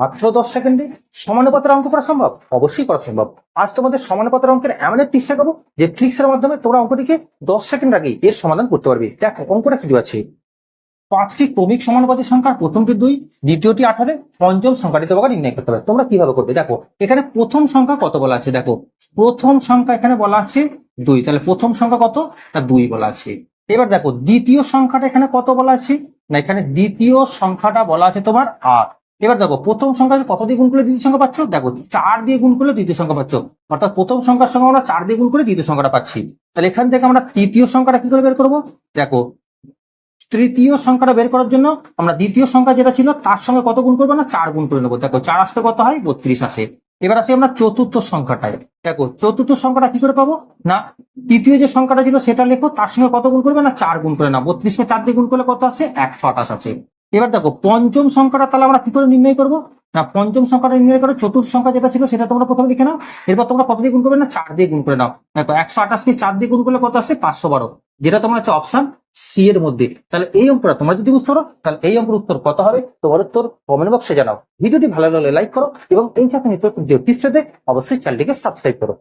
মাত্র দশ সেকেন্ডে সমানুপাতের অঙ্ক করা সম্ভব? অবশ্যই করা সম্ভব। আজ তোমাদের সমানুপাতের অঙ্কের এমন এক ট্রিক্স শেখাবো যে ট্রিক্সের মাধ্যমে তোমরা অঙ্কটিকে দশ সেকেন্ড আগেই এর সমাধান করতে পারবে। দেখো, অঙ্কটা কি আছে? পাঁচটি ক্রমিক সমানুপাতিক সংখ্যার প্রথমটি দুই, দ্বিতীয়টি আঠারো পঞ্চম সংখ্যাটি তোমাকে নির্ণয় করতে হবে। তোমরা কীভাবে করবে? দেখো, এখানে প্রথম সংখ্যা কত বলা আছে? দেখো, প্রথম সংখ্যা এখানে বলা আছে দুই। তাহলে প্রথম সংখ্যা কত? না, দুই বলা আছে। এবার দেখো, দ্বিতীয় সংখ্যাটা এখানে কত বলা আছে? না, এখানে দ্বিতীয় সংখ্যাটা বলা আছে তোমার আট। এবার দেখো, প্রথম সংখ্যাকে কত দিয়ে গুণ করলে দ্বিতীয় সংখ্যা পাচ্ছ? দেখো, চার দিয়ে গুণ করলে দ্বিতীয় সংখ্যা পাচ্ছ। অর্থাৎ প্রথম সংখ্যার সঙ্গে আমরা চার দিয়ে গুণ করে দ্বিতীয় সংখ্যাটা পাচ্ছি। তাহলে এখান থেকে আমরা তৃতীয় সংখ্যাটা কি করে বের করব? দেখো, তৃতীয় সংখ্যাটা বের করার জন্য আমরা দ্বিতীয় সংখ্যা যেটা ছিল, তার সঙ্গে কত গুণ করব না? চার গুণ করে নেব। দেখো, চার আসতে কত হয়? বত্রিশ আসে। এবার আসি আমরা চতুর্থ সংখ্যাটায়। দেখো, চতুর্থ সংখ্যাটা কি করে পাবো? না, তৃতীয় যে সংখ্যাটা ছিল, সেটা লেখো, তার সঙ্গে কত গুণ করবে না? চার গুণ করে না বত্রিশকে চার দিয়ে গুণ করলে কত আসে? একশো আঠাশ আছে এবার দেখো, পঞ্চম সংখ্যাটা তাহলে আমরা কি করে নির্ণয় করব? না, পঞ্চম সংখ্যাটা নির্ণয় করে, চতুর্থ সংখ্যা যেটা ছিল সেটা তোমরা প্রথমে লিখে নাও, এরপর তোমরা কত দিয়ে গুণ করবে না? চার দিয়ে গুণ করে নাও। দেখো, একশো আঠাশকে চার দিয়ে গুণ করলে কত আসছে পাঁচশো বারো। যেটা তোমার হচ্ছে অপশন সি এর মধ্যে। তাহলে এই অঙ্কটা তোমরা যদি বুঝতে পারো, তাহলে এই অঙ্কের উত্তর কত হবে? তোমার উত্তর কমেন্ট বক্সে জানাও। ভিডিওটি ভালো লাগলে লাইক করো এবং এই সাথে নিত্য টিপস পেতে অবশ্যই চ্যানেলটিকে সাবস্ক্রাইব করো।